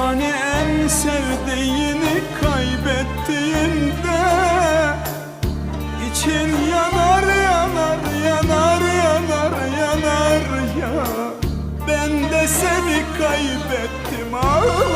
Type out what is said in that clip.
Hani en sevdiğini kaybettiğinde için yanar yanar yanar yanar yanar ya. Ben de seni kaybettim. Ah!